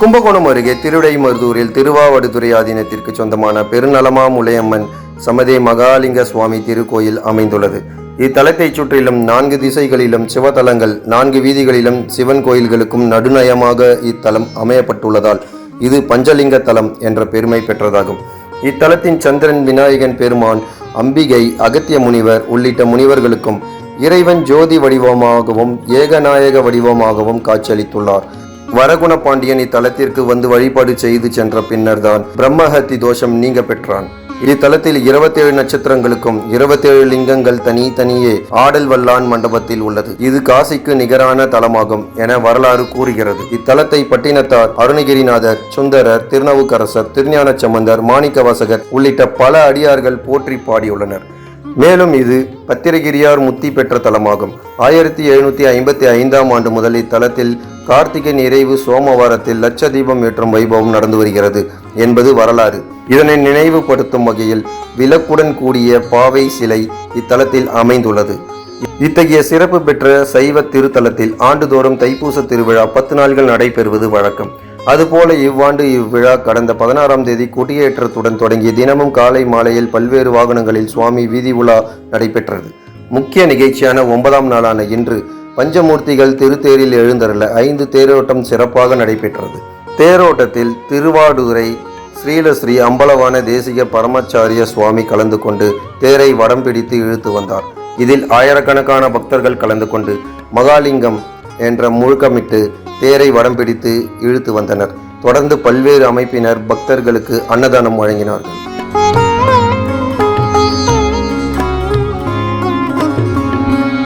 கும்பகோணம் அருகே திருவிடைமருதூரில் திருவாவடுதுறை ஆதீனத்திற்கு சொந்தமான பெருநலமா முலையம்மன் சமதே மகாலிங்க சுவாமி திருக்கோயில் அமைந்துள்ளது. இத்தலத்தைச் சுற்றிலும் நான்கு திசைகளிலும் சிவத்தலங்கள் நான்கு வீதிகளிலும் சிவன் கோயில்களுக்கும் நடுநயமாக இத்தலம் அமையப்பட்டுள்ளதால் இது பஞ்சலிங்க தலம் என்ற பெருமை பெற்றதாகும். இத்தலத்தின் சந்திரன் விநாயகன் பெருமான் அம்பிகை அகத்திய முனிவர் உள்ளிட்ட முனிவர்களுக்கும் இறைவன் ஜோதி வடிவமாகவும் ஏகநாயக வடிவமாகவும் காட்சியளித்துள்ளார். வரகுண பாண்டியன் இத்தலத்திற்கு வந்து வழிபாடு செய்து சென்ற பின்னர்தான் பிரம்மஹத்தி தோஷம் நீங்க பெற்றான். இத்தலத்தில் இருபத்தேழு நட்சத்திரங்களுக்கும் இருபத்தேழு லிங்கங்கள் தனி தனியே ஆடல் வல்லான் மண்டபத்தில் உள்ளது. இது காசிக்கு நிகரான தலமாகும் என வரலாறு கூறுகிறது. இத்தலத்தை பட்டினத்தார் அருணகிரிநாதர் சுந்தரர் திருநவுக்கரசர் திருஞான சம்பந்தர் மாணிக்கவாசகர் உள்ளிட்ட பல அடியார்கள் போற்றி பாடியுள்ளனர். மேலும் இது பத்திரகிரியார் முத்தி பெற்ற தலமாகும். ஆயிரத்தி எழுநூத்தி ஐம்பத்தி ஐந்தாம் ஆண்டு முதல் இத்தலத்தில் கார்த்திகை நிறைவு சோமவாரத்தில் லட்ச தீபம் ஏற்றும் வைபவம் நடந்து வருகிறது என்பது வரலாறு. இதனை நினைவுபடுத்தும் வகையில் விளக்குடன் கூடிய பாவை சிலை இத்தலத்தில் அமைந்துள்ளது. இத்தகைய சிறப்பு பெற்ற சைவ திருத்தலத்தில் ஆண்டுதோறும் தைப்பூச திருவிழா பத்து நாள்கள் நடைபெறுவது வழக்கம். அதுபோல இவ்வாண்டு இவ்விழா கடந்த பதினாறாம் தேதி கொடியேற்றத்துடன் தொடங்கி தினமும் காலை மாலையில் பல்வேறு வாகனங்களில் சுவாமி வீதி உலா நடைபெற்றது. முக்கிய நிகழ்ச்சியான ஒன்பதாம் நாளான இன்று பஞ்சமூர்த்திகள் திருத்தேரில் எழுந்தருள ஐந்து தேரோட்டம் சிறப்பாக நடைபெற்றது. தேரோட்டத்தில் திருவாடுதுறை ஸ்ரீலஸ்ரீ அம்பலவான தேசிக பரமாச்சாரிய சுவாமி கலந்து கொண்டு தேரை வடம் பிடித்து இழுத்து வந்தார். இதில் ஆயிரக்கணக்கான பக்தர்கள் கலந்து கொண்டு மகாலிங்கம் என்ற முழுக்கமிட்டு தேரை வடம் பிடித்து இழுத்து வந்தனர். தொடர்ந்து பல்வேறு அமைப்பினர் பக்தர்களுக்கு அன்னதானம் வழங்கினார்கள்.